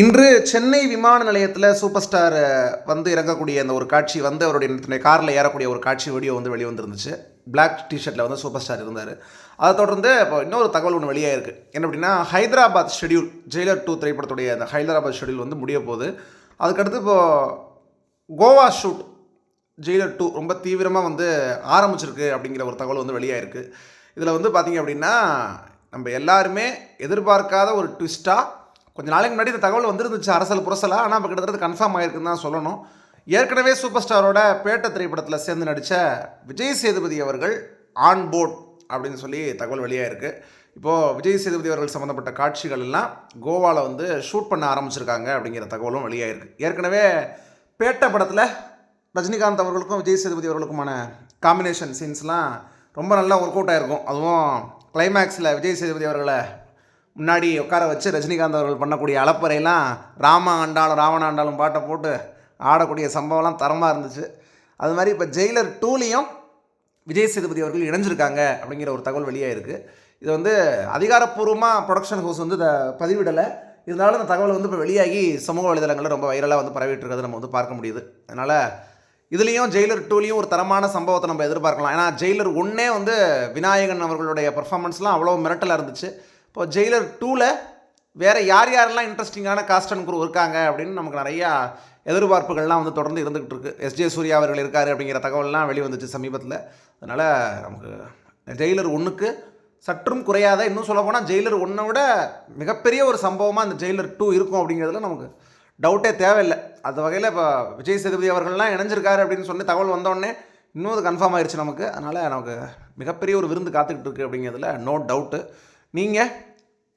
இன்று சென்னை விமான நிலையத்தில் சூப்பர் ஸ்டார் வந்து இறங்கக்கூடிய அந்த ஒரு காட்சி வந்து அவருடைய காரில் ஏறக்கூடிய ஒரு காட்சி வீடியோ வந்து வெளியே வந்துருந்துச்சு பிளாக் டிஷர்ட்டில் வந்து சூப்பர் ஸ்டார் இருந்தார். அதை தொடர்ந்து இப்போ இன்னொரு தகவல் ஒன்று வெளியாக இருக்குது என்ன அப்படின்னா ஹைதராபாத் ஷெடியூல் ஜெயிலர் டூ திரைப்படத்துடைய அந்த ஹைதராபாத் ஷெடியூல் வந்து முடிய போகுது. அதுக்கடுத்து இப்போது கோவா ஷூட் ஜெயிலர் டூ ரொம்ப தீவிரமாக வந்து ஆரம்பிச்சிருக்கு அப்படிங்கிற ஒரு தகவல் வந்து வெளியாயிருக்கு இதில் வந்து பார்த்தீங்க அப்படின்னா நம்ம எல்லாருமே எதிர்பார்க்காத ஒரு ட்விஸ்ட்டாக கொஞ்ச நாளைக்கு முன்னாடி இந்த தகவல் வந்துருந்துச்சு அரசல் புரசலாக ஆனால் இப்போ கிட்டத்தட்ட கன்ஃபார்ம் ஆகிருக்குன்னு தான் சொல்லணும். ஏற்கனவே சூப்பர் ஸ்டாரோட பேட்ட திரைப்படத்தில் சேர்ந்து நடித்த விஜய் சேதுபதி அவர்கள் ஆன் போர்ட் அப்படின்னு சொல்லி தகவல் வெளியாயிருக்கு. இப்போது விஜய் சேதுபதி அவர்கள் சம்மந்தப்பட்ட காட்சிகள் எல்லாம் கோவாவில் வந்து ஷூட் பண்ண ஆரம்பிச்சிருக்காங்க அப்படிங்கிற தகவலும் வெளியாகிருக்கு ஏற்கனவே பேட்ட படத்தில் ரஜினிகாந்த் அவர்களுக்கும் விஜய் சேதுபதி அவர்களுக்குமான காம்பினேஷன் சீன்ஸ்லாம் ரொம்ப நல்லா ஒர்க் அவுட் ஆகிருக்கும் அதுவும் கிளைமேக்ஸில் விஜய் சேதுபதி அவர்களை முன்னாடி உட்கார வச்சு ரஜினிகாந்த் அவர்கள் பண்ணக்கூடிய அளப்பறையெல்லாம் ராம ஆண்டாலும் ராவண ஆண்டாலும் பாட்டை போட்டு ஆடக்கூடிய சம்பவம்லாம் தரமாக இருந்துச்சு. அது மாதிரி இப்போ ஜெயிலர் டூலையும் விஜய் சேதுபதி அவர்கள் இணைஞ்சிருக்காங்க அப்படிங்கிற ஒரு தகவல் வெளியாயிருக்கு இது வந்து அதிகாரப்பூர்வமாக ப்ரொடக்ஷன் ஹவுஸ் வந்து இதை பதிவிடலை. இருந்தாலும் இந்த தகவல் வந்து இப்போ வெளியாகி சமூக வலைதளங்களில் ரொம்ப வைரலாக வந்து பரவிட்டு இருக்கிறத நம்ம வந்து பார்க்க முடியுது. அதனால் இதுலேயும் ஜெயிலர் டூலையும் ஒரு தரமான சம்பவத்தை நம்ம எதிர்பார்க்கலாம். ஏன்னா ஜெயிலர் ஒன்னே வந்து விநாயகன் அவர்களுடைய பர்ஃபார்மன்ஸ்லாம் அவ்வளோ மிரட்டலாக இருந்துச்சு. இப்போ ஜெயிலர் டூவில் வேறு யார் யாரெல்லாம் இன்ட்ரெஸ்டிங்கான காஸ்ட் அண்ட் குரூ இருக்காங்க அப்படின்னு நமக்கு நிறையா எதிர்பார்ப்புகள்லாம் வந்து தொடர்ந்து இருந்துகிட்டு எஸ் எஸ்ஜே சூர்யா அவர்கள் இருக்கார் அப்படிங்கிற தகவல்லாம் வெளிவந்துச்சு சமீபத்தில். அதனால் நமக்கு ஜெயிலர் ஒன்றுக்கு சற்றும் குறையாத இன்னும் சொல்ல போனால் ஜெயிலர் ஒன்றை விட மிகப்பெரிய ஒரு சம்பவமாக அந்த ஜெயிலர் டூ இருக்கும் அப்படிங்கிறதுல நமக்கு டவுட்டே தேவையில்லை. அந்த வகையில் இப்போ விஜய் சேதுபதி அவர்கள்லாம் இணைஞ்சிருக்காரு அப்படின்னு சொல்லி தகவல் வந்தோடனே இன்னும் அது கன்ஃபார்ம் ஆயிடுச்சு நமக்கு. அதனால் நமக்கு மிகப்பெரிய ஒரு விருந்து காத்துக்கிட்டு இருக்குது அப்படிங்கிறதுல நோ டவுட்டு நீங்கள்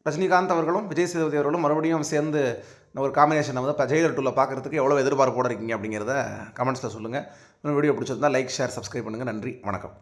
ரஜினிகாந்த் அவர்களும் விஜய் சேதுபதி அவர்களும் மறுபடியும் சேர்ந்து ஒரு காம்பினேஷனை வந்து இப்போ ஜெயிலர் டூவில் பார்க்குறதுக்கு எவ்வளோ எதிர்பார்ப்போடு இருக்கீங்க அப்படிங்கிறத கமெண்ட்ஸில் சொல்லுங்கள் வீடியோ பிடிச்சிருந்தா லைக் ஷேர் சப்ஸ்கிரைப் பண்ணுங்கள் நன்றி. வணக்கம்.